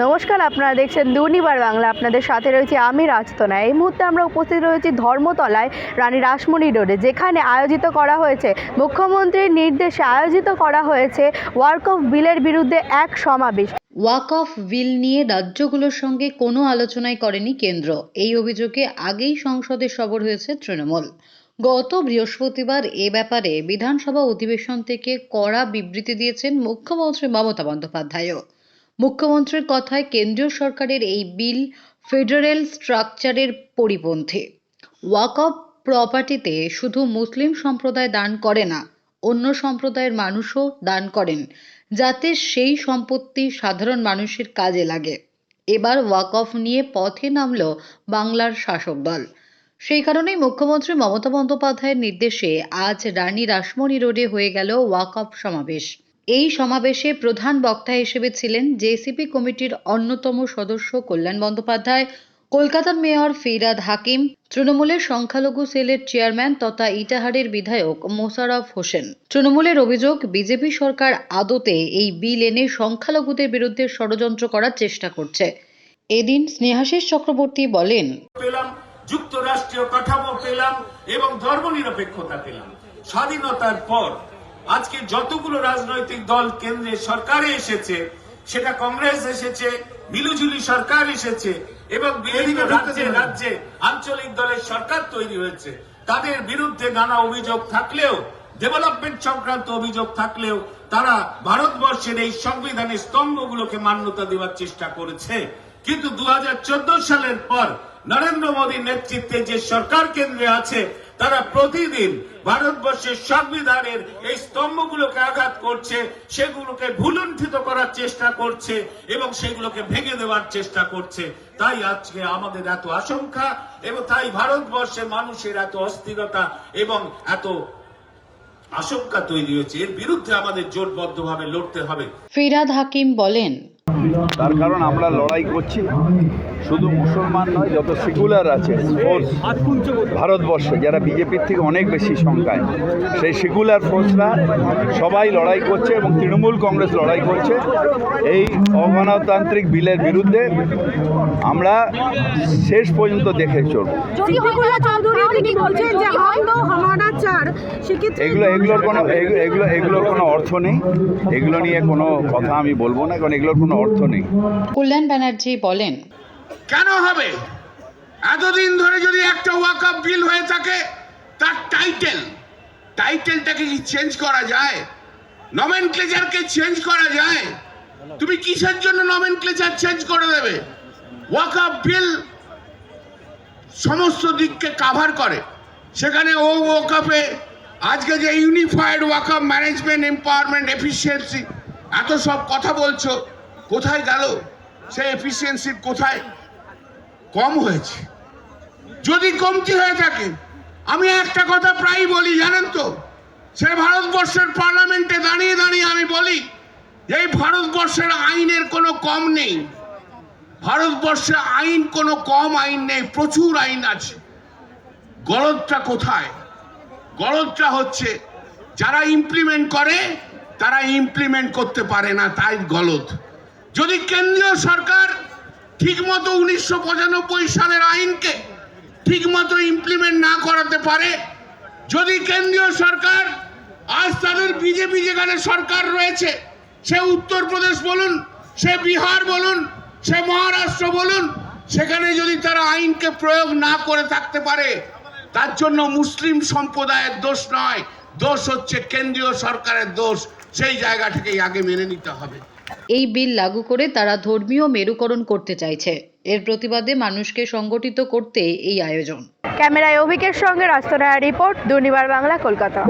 নমস্কার, আপনারা দেখছেন দুর্নিবার বাংলা। আপনাদের সাথে রয়েছে আমি রাজতনা। এই মুহূর্তে আমরা উপস্থিত রয়েছি ধর্মতলায় রানী রাসমণি রোডে, যেখানে আয়োজিত করা হয়েছে, মুখ্যমন্ত্রীর নির্দেশে আয়োজিত করা হয়েছে ওয়ার্ক অফ বিলের বিরুদ্ধে এক সমাবেশ। ওয়াক অফ বিল নিয়ে রাজ্যগুলোর সঙ্গে কোনো আলোচনাই করেনি কেন্দ্র। এই অভিযোগে আগেই সংসদে সবর হয়েছে তৃণমূল। গত বৃহস্পতিবার এ ব্যাপারে বিধানসভা অধিবেশন থেকে কড়া বিবৃতি দিয়েছেন মুখ্যমন্ত্রী মমতা বন্দ্যোপাধ্যায়ও। মুখ্যমন্ত্রীর কথায় কেন্দ্রীয় সরকারের এই বিল ফেডারেল স্ট্রাকচারের পরিপন্থী ওয়াক অফ প্রপার্টিতে শুধু মুসলিম সম্প্রদায় দান করে না, অন্য সম্প্রদায়ের মানুষও দান করেন, যাতে সেই সম্পত্তি সাধারণ মানুষের কাজে লাগে। এবার ওয়াক অফ নিয়ে পথে নামল বাংলার শাসক দল। সেই কারণেই মুখ্যমন্ত্রী মমতা বন্দ্যোপাধ্যায়ের নির্দেশে আজ রানী রাসমণি রোডে হয়ে গেল ওয়াক অফ সমাবেশ। এই সমাবেশে প্রধান বক্তা হিসেবে ছিলেন জেসিপি কমিটির অন্যতম সদস্য কল্যাণ বন্দ্যোপাধ্যায়, কলকাতার মেয়র ফিরাদ হাকিম, তৃণমূলের সংখ্যালঘু সেলের চেয়ারম্যান তথা ইটাহারের বিধায়ক মোশাররফ হোসেন। তৃণমূলের অভিযোগ, বিজেপি সরকার আদতে এই বিল এনে সংখ্যালঘুদের বিরুদ্ধে ষড়যন্ত্র করার চেষ্টা করছে। এদিন স্নেহাশিস চক্রবর্তী বলেন, পেলাম, যুক্তরাষ্ট্রীয় কাঠামো পেলাম এবং ধর্মনিরপেক্ষতা পেলাম। স্বাধীনতার পর আজকে যতগুলো রাজনৈতিক দল কেন্দ্রে সরকারে এসেছে সেটা কংগ্রেস এসেছে মিলুঝুলি সরকার এসেছে এবং বিভিন্ন রাজ্যে রাজ্যে আঞ্চলিক দলের সরকার তৈরি হয়েছে। তাদের বিরুদ্ধে নানা অভিযোগ থাকলেও ডেভেলপমেন্ট সংক্রান্ত অভিযোগ থাকলেও তারা ভারতবর্ষের এই সংবিধানের স্তম্ভগুলোকে মান্যতা দেওয়ার চেষ্টা করেছে। কিন্তু দু হাজার চোদ্দ সালের পর নরেন্দ্র মোদীর নেতৃত্বে যে সরকার কেন্দ্রে আছে, তারা প্রতিদিন ভারতবর্ষের সংবিধানের এই স্তম্ভগুলোকে আঘাত করছে, সেগুলোকে ভুলুণ্ঠিত করার চেষ্টা করছে এবং সেগুলোকে ভেঙে দেওয়ার চেষ্টা করছে। তাই আজকে আমাদের এত আশঙ্কা এবং তাই ভারতবর্ষের মানুষের এত অস্থিরতা এবং এত আশঙ্কা তৈরি হয়েছে। এর বিরুদ্ধে আমাদের জোটবদ্ধভাবে লড়তে হবে। ফিরাদ হাকিম বলেন তার কারণ আমরা লড়াই করছি। শুধু মুসলমান নয়, যত সেকুলার আছে ফোর্স ভারতবর্ষে, যারা বিজেপির থেকে অনেক বেশি সংখ্যায়, সেই সেকুলার ফোর্সরা সবাই লড়াই করছে এবং তৃণমূল কংগ্রেস লড়াই করছে। এই অগণতান্ত্রিক বিলের বিরুদ্ধে আমরা শেষ পর্যন্ত দেখে চলব। সিদ্দিকুল্লাহ চৌধুরী তিনি বলছেন যে হাম দো হামারা চার সেক্ষেত্রে এগুলো এগুলোর কোনো এগুলো এগুলো এগুলোর কোনো অর্থ নেই। এগুলো নিয়ে কোনো কথা আমি বলব না কারণ এগুলোর কোনো অর্থ নেই। কল্যাণ ব্যানার্জি বলেন কেন হবে? এতদিন ধরে যদি একটা ওয়াকআপ বিল হয়ে থাকে তার টাইটেল। টাইটেলটাকে কি চেঞ্জ করা যায়? নমেনক্লেচারকে চেঞ্জ করা যায়? তুমি কিসের জন্য নমেনক্লেচার চেঞ্জ করে দেবে? ওয়াকআপ বিল সমস্ত দিককে কাভার করে। সেখানে ও ওয়াকআপে আজকে যে unified walkup management empowerment efficiency এত সব কথা বলছো, কোথায় গেল? সেই এফিসিয়েন্সির কোথায়? কম হয়েছে। যদি কমতি হয়ে থাকে, আমি একটা কথা প্রায়ই বলি, জানেন তো? সে ভারতবর্ষের পার্লামেন্টে দাঁড়িয়ে দাঁড়িয়ে আমি বলি, এই ভারতবর্ষের আইনের কোনো কম নেই। ভারতবর্ষে আইন কোনো কম আইন নেই, প্রচুর আইন আছে। গলদটা কোথায়? গলদটা হচ্ছে যারা ইমপ্লিমেন্ট করে, তারা ইমপ্লিমেন্ট করতে পারে না, তাই গলদ। যদি কেন্দ্রীয় সরকার ঠিকমতো উনিশশো পঁচানব্বই সালের আইনকে ঠিকমতো ইমপ্লিমেন্ট না করাতে পারে, যদি কেন্দ্রীয় সরকার, আজ তাদের বিজেপি যেখানে সরকার রয়েছে, সে উত্তরপ্রদেশ বলুন, সে বিহার বলুন, সে মহারাষ্ট্র বলুন, সেখানে যদি তারা আইনকে প্রয়োগ না করে থাকতে পারে তার জন্য মুসলিম সম্প্রদায়ের দোষ নয়। দোষ হচ্ছে কেন্দ্রীয় সরকারের দোষ। সেই জায়গা থেকেই আগে মেনে নিতে হবে। এই বিল লাগু করে তারা ধর্মীয় মেরুকরণ করতে চাইছে। এর প্রতিবাদে মানুষকে সংগঠিত করতে এই আয়োজন। ক্যামেরায় অভিকের সঙ্গে রাস্তায় রিপোর্ট দুর্নিবার বাংলা কলকাতা।